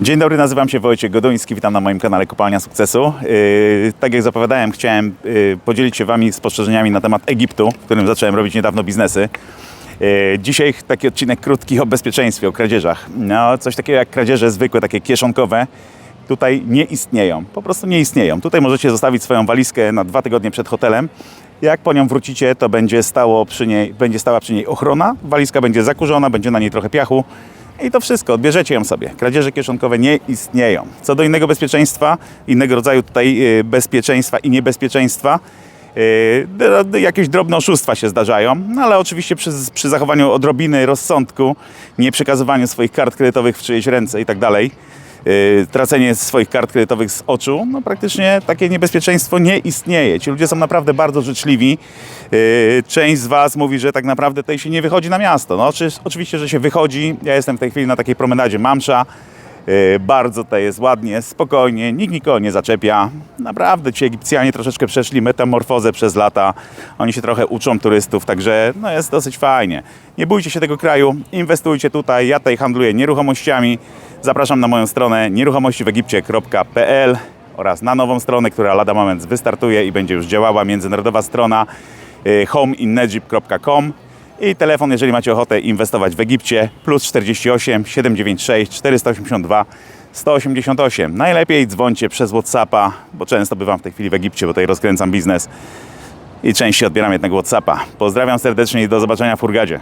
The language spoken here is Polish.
Dzień dobry, nazywam się Wojciech Goduński, witam na moim kanale Kopalnia Sukcesu. Yy, tak jak zapowiadałem, chciałem yy, podzielić się Wami spostrzeżeniami na temat Egiptu, w którym zacząłem robić niedawno biznesy. Yy, dzisiaj taki odcinek krótki o bezpieczeństwie, o kradzieżach. No, coś takiego jak kradzieże zwykłe, takie kieszonkowe, tutaj nie istnieją. Po prostu nie istnieją. Tutaj możecie zostawić swoją walizkę na dwa tygodnie przed hotelem. Jak po nią wrócicie, to będzie, stało przy niej, będzie stała przy niej ochrona, walizka będzie zakurzona, będzie na niej trochę piachu. I to wszystko, odbierzecie ją sobie. Kradzieże kieszonkowe nie istnieją. Co do innego bezpieczeństwa, innego rodzaju tutaj y, bezpieczeństwa i niebezpieczeństwa, y, jakieś drobne oszustwa się zdarzają, no ale oczywiście przy, przy zachowaniu odrobiny rozsądku, nie przekazywaniu swoich kart kredytowych w czyjeś ręce i tak dalej, tracenie swoich kart kredytowych z oczu, no praktycznie takie niebezpieczeństwo nie istnieje. Ci ludzie są naprawdę bardzo życzliwi. Y, Część z Was mówi, że tak naprawdę tutaj się nie wychodzi na miasto. No oczy- oczywiście, że się wychodzi. Ja jestem w tej chwili na takiej promenadzie Mamsza. Y, Bardzo tutaj jest ładnie, spokojnie, nikt nikogo nie zaczepia. Naprawdę ci Egipcjanie troszeczkę przeszli metamorfozę przez lata. Oni się trochę uczą turystów, także no jest dosyć fajnie. Nie bójcie się tego kraju, inwestujcie tutaj. Ja tutaj handluję nieruchomościami. Zapraszam na moją stronę nieruchomościwegipcie.pl oraz na nową stronę, która lada moment wystartuje i będzie już działała, międzynarodowa strona y, homeinegypt.com i telefon, jeżeli macie ochotę inwestować w Egipcie, plus 48 796 482 188. Najlepiej dzwońcie przez Whatsappa, bo często bywam w tej chwili w Egipcie, bo tutaj rozkręcam biznes i częściej odbieram jednak Whatsappa. Pozdrawiam serdecznie i do zobaczenia w Hurgadzie.